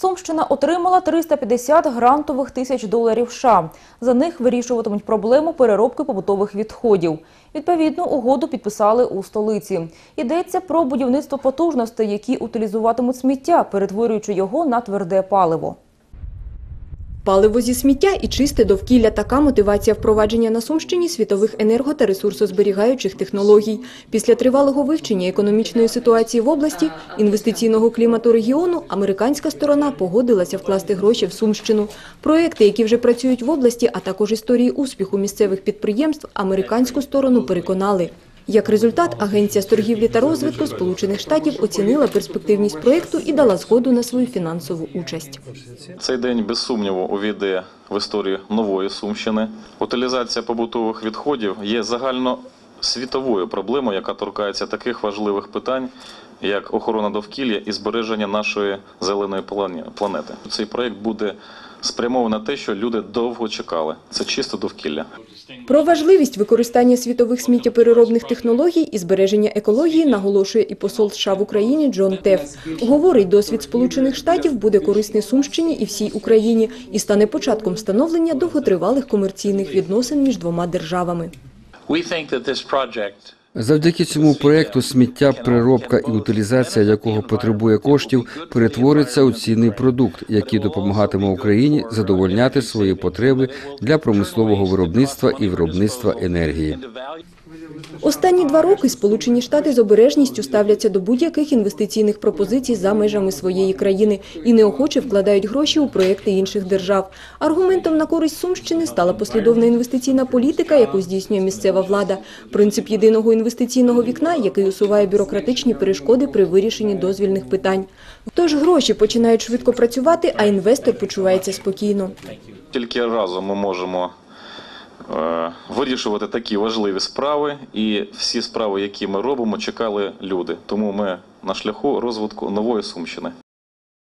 Сумщина отримала 350 грантових тисяч доларів США. За них вирішуватимуть проблему переробки побутових відходів. Відповідну угоду підписали у столиці. Йдеться про будівництво потужностей, які утилізуватимуть сміття, перетворюючи його на тверде паливо. Паливо зі сміття і чисте довкілля – така мотивація впровадження на Сумщині світових енерго- та ресурсозберігаючих технологій. Після тривалого вивчення економічної ситуації в області, інвестиційного клімату регіону, американська сторона погодилася вкласти гроші в Сумщину. Проекти, які вже працюють в області, а також історії успіху місцевих підприємств, американську сторону переконали. Як результат, Агенція з торгівлі та розвитку Сполучених Штатів оцінила перспективність проекту і дала згоду на свою фінансову участь. Цей день без сумніву увійде в історію нової Сумщини. Утилізація побутових відходів є загальносвітовою проблемою, яка торкається таких важливих питань, як охорона довкілля і збереження нашої зеленої планети. Цей проект буде спрямований на те, що люди довго чекали. Це чисте довкілля. Про важливість використання світових сміттєпереробних технологій і збереження екології наголошує і посол США в Україні Джон Теф. Говорить, досвід Сполучених Штатів буде корисний Сумщині і всій Україні і стане початком встановлення довготривалих комерційних відносин між двома державами. Завдяки цьому проекту сміття, переробка і утилізація якого потребує коштів, перетвориться у цінний продукт, який допомагатиме Україні задовольняти свої потреби для промислового виробництва і виробництва енергії. Останні два роки Сполучені Штати з обережністю ставляться до будь-яких інвестиційних пропозицій за межами своєї країни і неохоче вкладають гроші у проекти інших держав. Аргументом на користь Сумщини стала послідовна інвестиційна політика, яку здійснює місцева влада, принцип єдиного інвестиційного вікна, який усуває бюрократичні перешкоди при вирішенні дозвільних питань. Тож гроші починають швидко працювати, а інвестор почувається спокійно. Тільки разом ми можемо вирішувати такі важливі справи, і всі справи, які ми робимо, чекали люди. Тому ми на шляху розвитку нової Сумщини.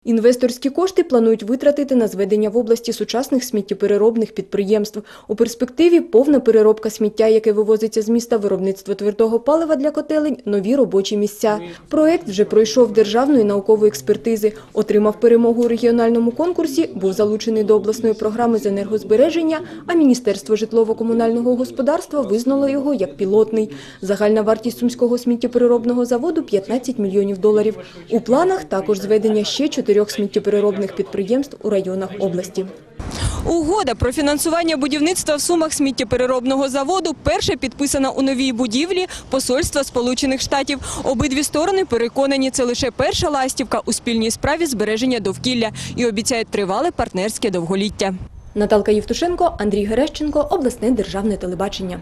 Інвесторські кошти планують витратити на зведення в області сучасних сміттєпереробних підприємств. У перспективі повна переробка сміття, яке вивозиться з міста, виробництво твердого палива для котелень, нові робочі місця. Проект вже пройшов державної наукової експертизи, отримав перемогу у регіональному конкурсі, був залучений до обласної програми з енергозбереження, а Міністерство житлово-комунального господарства визнало його як пілотний. Загальна вартість сумського сміттєпереробного заводу – 15 мільйонів доларів. У планах також зведення ще чотирьох сміттєпереробних підприємств у районах області. Угода про фінансування будівництва в Сумах сміттєпереробного заводу перша підписана у новій будівлі Посольства Сполучених Штатів. Обидві сторони переконані, це лише перша ластівка у спільній справі збереження довкілля і обіцяють тривале партнерське довголіття. Наталка Євтушенко, Андрій Герещенко, обласне державне телебачення.